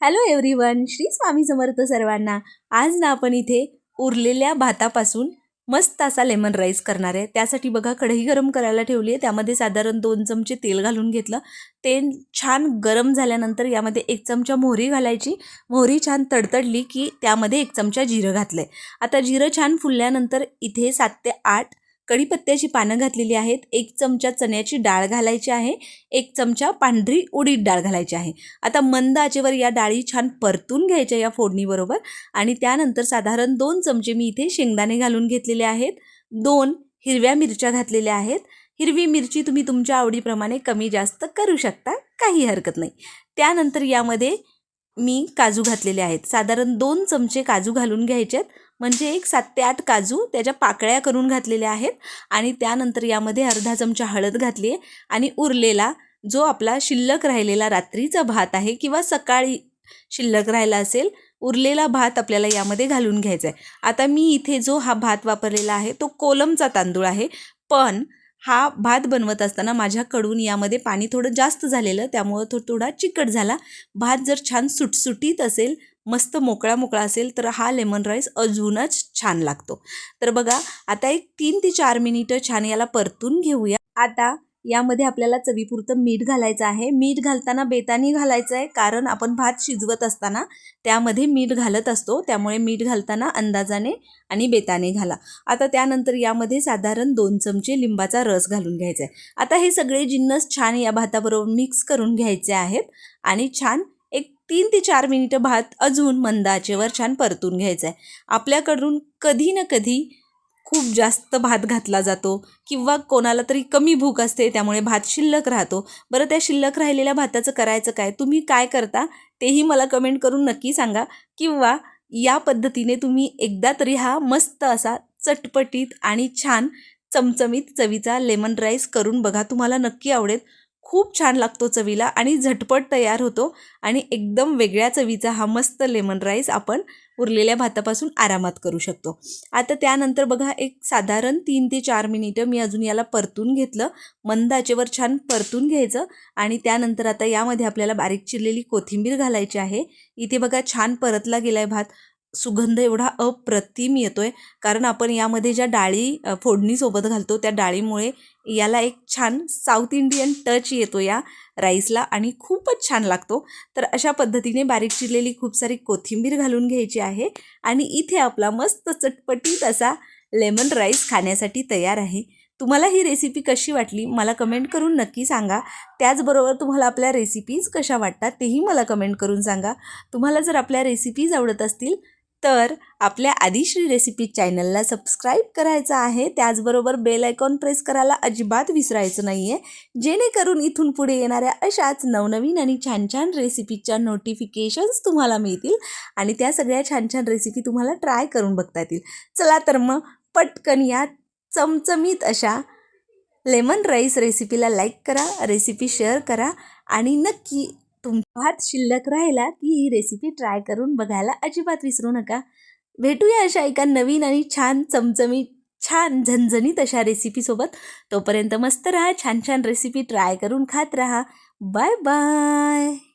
Hello everyone Shri Swami Samarth सर्वांना. आज ना आपण इथे उरलेल्या भातापासून मस्त असा लेमन राईस करणार आहे. त्यासाठी बघा कढई गरम करायला ठेवली आहे. त्यामध्ये साधारण दोन चमचे तेल घालून घेतलं. तेल छान गरम झाल्यानंतर यामध्ये एक चमचा मोहरी घालायची. मोहरी छान तडतडली की त्यामध्ये एक चमचा जिरं घातलं आहे आता जिरं छान फुलल्यानंतर इथे सात ते आठ कढीपत्त्याची पानं घातलेली आहेत. एक चमचा चण्याची डाळ घालायची आहे. एक चमचा पांढरी उडीद डाळ घालायची आहे. आता मंद आचेवर या डाळी छान परतून घ्यायच्या या फोडणीबरोबर आणि त्यानंतर साधारण दोन चमचे मी इथे शेंगदाणे घालून घेतलेले आहेत. दोन हिरव्या मिरच्या घातलेल्या आहेत. हिरवी मिरची तुम्ही तुमच्या आवडीप्रमाणे कमी जास्त करू शकता. काही हरकत नाही. त्यानंतर यामध्ये मी काजू घातलेले आहेत. साधारण दोन चमचे काजू घालून घ्यायचे आहेत म्हणजे एक सात ते आठ काजू त्याच्या पाकळ्या करून घातलेल्या आहेत आणि त्यानंतर यामध्ये अर्धा चमचा हळद घातली आहे आणि उरलेला जो आपला शिल्लक राहिलेला रात्रीचा भात आहे किंवा सकाळी शिल्लक राहिला असेल उरलेला भात आपल्याला यामध्ये घालून घ्यायचा आहे आता मी इथे जो हा भात वापरलेला आहे तो कोलमचा तांदूळ आहे. पण हा भात बनवत असताना माझ्याकडून यामध्ये पाणी थोडं जास्त झालेलं त्यामुळं तो थोडा चिकट झाला. भात जर छान सुटसुटीत असेल मस्त मोकळा मोकळा असेल तर हा लेमन राईस अजूनच छान लागतो. तर बघा आता एक तीन ते चार मिनिटं छान याला परतून घेऊया. आता यामध्ये आपल्याला चवीपुरतं मीठ घालायचं आहे. मीठ घालताना बेतानी घालायचं आहे कारण आपण भात शिजवत असताना त्यामध्ये मीठ घालत असतो. त्यामुळे मीठ घालताना अंदाजाने आणि बेताने घाला. आता त्यानंतर यामध्ये साधारण दोन चमचे लिंबाचा रस घालून घ्यायचा आहे. आता हे सगळे जिन्नस छान या भाताबरोबर मिक्स करून घ्यायचे आहेत आणि छान तीन ते चार मिनिटं भात अजून मंद आचेवर छान परतून घ्यायचा आहे आपल्याकडून कधी ना कधी खूप जास्त भात घातला जातो किंवा कोणाला तरी कमी भूक असते त्यामुळे भात शिल्लक राहतो. बरं त्या शिल्लक राहिलेल्या भाताचं करायचं काय? तुम्ही काय करता? तेही मला कमेंट करून नक्की सांगा. किंवा या पद्धतीने तुम्ही एकदा तरी हा मस्त असा चटपटीत आणि छान चमचमीत चवीचा लेमन राईस करून बघा. तुम्हाला नक्की आवडेल. खूप छान लागतो चवीला आणि झटपट तयार होतो आणि एकदम वेगळ्या चवीचा हा मस्त लेमन राईस आपण उरलेल्या भातापासून आरामात करू शकतो. आता त्यानंतर बघा एक साधारण तीन ते चार मिनिटं मी अजून याला परतून घेतलं. मंद आचेवर छान परतून घ्यायचं आणि त्यानंतर आता यामध्ये आपल्याला बारीक चिरलेली कोथिंबीर घालायची आहे. इथे बघा छान परतला गेला आहे भात. सुगंध एवढा अप्रतिम येतो आहे कारण आपण यामध्ये ज्या डाळी फोडणीसोबत घालतो त्या डाळीमुळे याला एक छान साऊथ इंडियन टच येतो या राईसला आणि खूपच छान लागतो. तर अशा पद्धतीने बारीक चिरलेली खूप सारी कोथिंबीर घालून घ्यायची आहे आणि इथे आपला मस्त चटपटीत असा लेमन राईस खाण्यासाठी तयार आहे. तुम्हाला ही रेसिपी कशी वाटली मला कमेंट करून नक्की सांगा. त्याचबरोबर तुम्हाला आपल्या रेसिपीज कशा वाटतात तेही मला कमेंट करून सांगा. तुम्हाला जर आपल्या रेसिपीज आवडत असतील तर आपल्या आदिश्री रेसिपी चॅनलला सबस्क्राईब करायचं आहे. त्याचबरोबर बेल आयकॉन प्रेस करायला अजिबात विसरायचं नाही आहे जेणेकरून इथून पुढे येणाऱ्या अशाच नवनवीन आणि छान छान रेसिपीच्या नोटिफिकेशन्स तुम्हाला मिळतील आणि त्या सगळ्या छान छान रेसिपी तुम्हाला ट्राय करून बघता येतील. चला तर मग पटकन या चमचमीत अशा लेमन राईस रेसिपीला लाईक करा रेसिपी शेअर करा आणि नक्की तुम भात शिल्लक राहिला की ही रेसिपी ट्राय करून बघायला अजिबात विसरू नका. भेटूया अशा एका नवीन आणि छान चमचमी छान झणझणीत अशा रेसिपीसोबत तोपर्यंत मस्त राहा छान छान रेसिपी ट्राय करून खात राहा. Bye bye